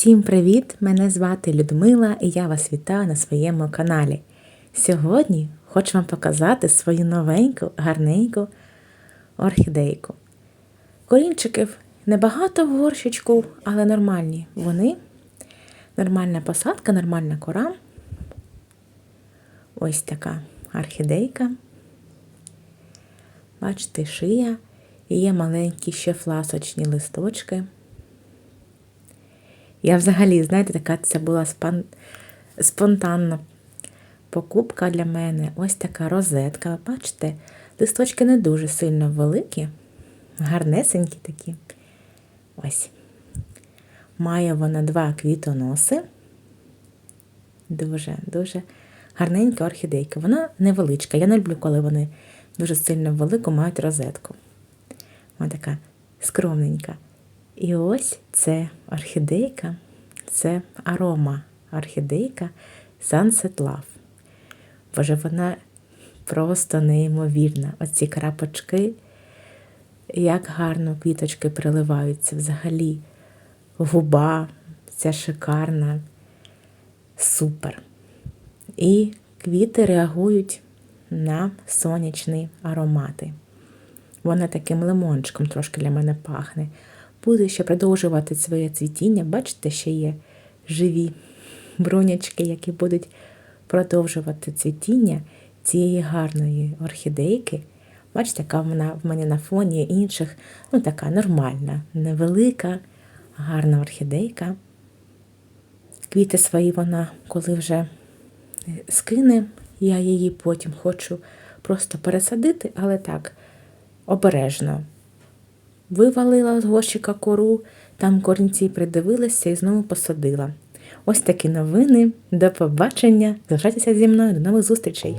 Всім привіт! Мене звати Людмила і я вас вітаю на своєму каналі. Сьогодні хочу вам показати свою новеньку, гарненьку орхідейку. Корінчиків небагато в горщичку, але нормальні. Вони нормальна посадка, нормальна кора. Ось така орхідейка. Бачите, шия. І є маленькі ще фласочні листочки. Я взагалі, знаєте, така це була спон... спонтанна покупка для мене. Ось така розетка. Бачите, листочки не дуже сильно великі, гарнесенькі такі. Ось. Має вона два квітоноси. Дуже, дуже гарненька орхідейка. Вона невеличка. Я не люблю, коли вони дуже сильно велику мають розетку. Вона така скромненька. І ось це орхідейка, це арома орхідейка Sunset Love. Боже, вона просто неймовірна. Оці крапочки, як гарно квіточки приливаються взагалі. Губа, ця шикарна, супер. І квіти реагують на сонячні аромати. Вона таким лимончиком трошки для мене пахне. Буде ще продовжувати своє цвітіння. Бачите, ще є живі брунячки, які будуть продовжувати цвітіння цієї гарної орхідейки. Бачите, яка вона в мене на фоні інших, ну така нормальна, невелика, гарна орхідейка. Квіти свої вона, коли вже скине, я її потім хочу просто пересадити, але так, обережно. Вивалила з горщика кору, там корінці придивилася і знову посадила. Ось такі новини. До побачення. Залишайтеся зі мною. До нових зустрічей!